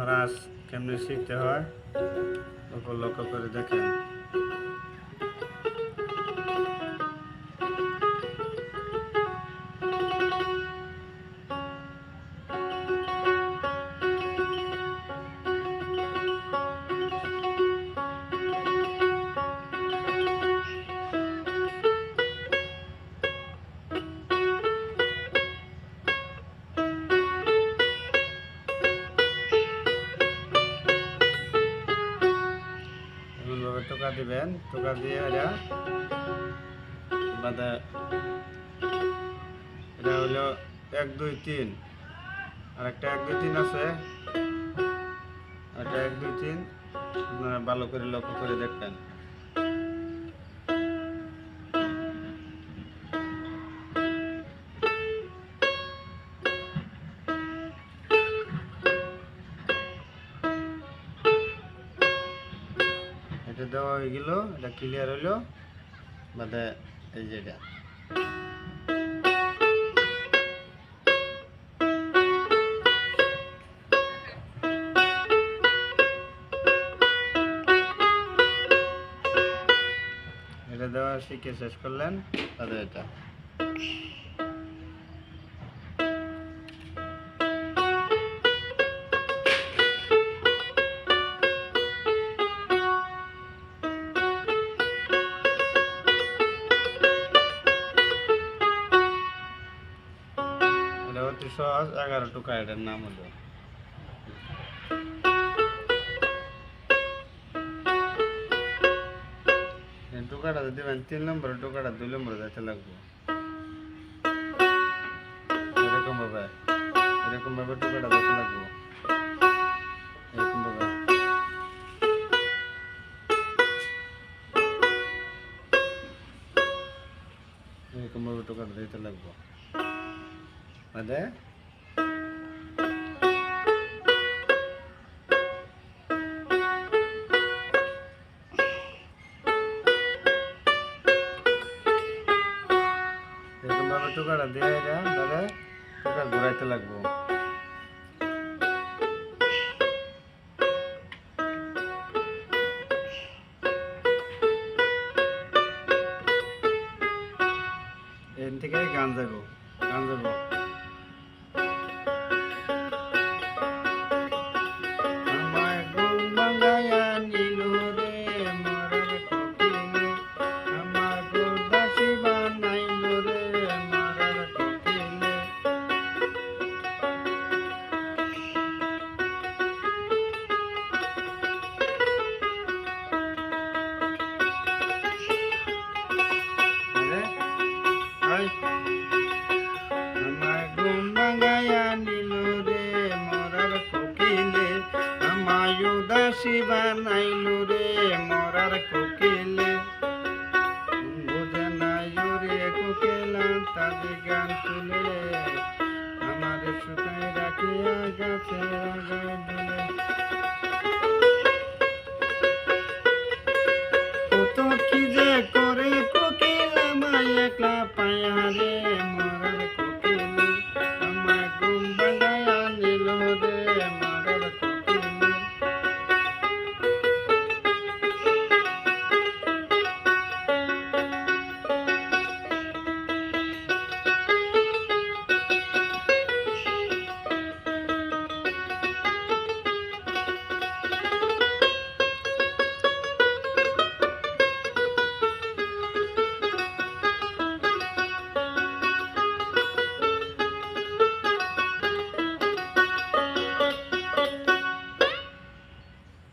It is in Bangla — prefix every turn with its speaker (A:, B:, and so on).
A: ফরাস কেমনে শিখতে হয়? ওপর লক্ষ্য করে দেখেন। টোকা দিবেন, টোকা দিয়ে এটা বাদে এটা হলো এক, দুই, তিন। আর একটা এক, দুই, তিন আছে। একটা এক, দুই, তিন। আপনারা ভালো করে লক্ষ্য করে দেখবেন। এটা দেওয়া হয়ে গেল, এটা ক্লিয়ার হইল বাদে এই যে এটা। দেওয়া শিখে শেষ করলেন তাদের এটা। এটা অতি সহজ এগারো টুকা এটার নাম হলো এই টুকাটা দিবেন তিন নম্বর টুকাটা দুই নম্বর যাইতে লাগবে এরকম ভাবে এরকম ভাবে টুকাটা যাইতে লাগবে এরকম ভাবে এরকম ভাবে টুকাটা দিতে লাগবে মানে এরকম ভাবে টুকাটা দিয়ে এটা তাহলে টুকা ঘুরাইতে লাগবো। এখান থেকে গান যাব গান যাব দাসী বানাইলু রে মরার কোকিলে। বোঝে নাই রে কোকিলা তাদের গান তুলে আমার সুতাই রাখিয়া গাছে কত কি যে করে কোকিলা মাই একলা পায়া রে।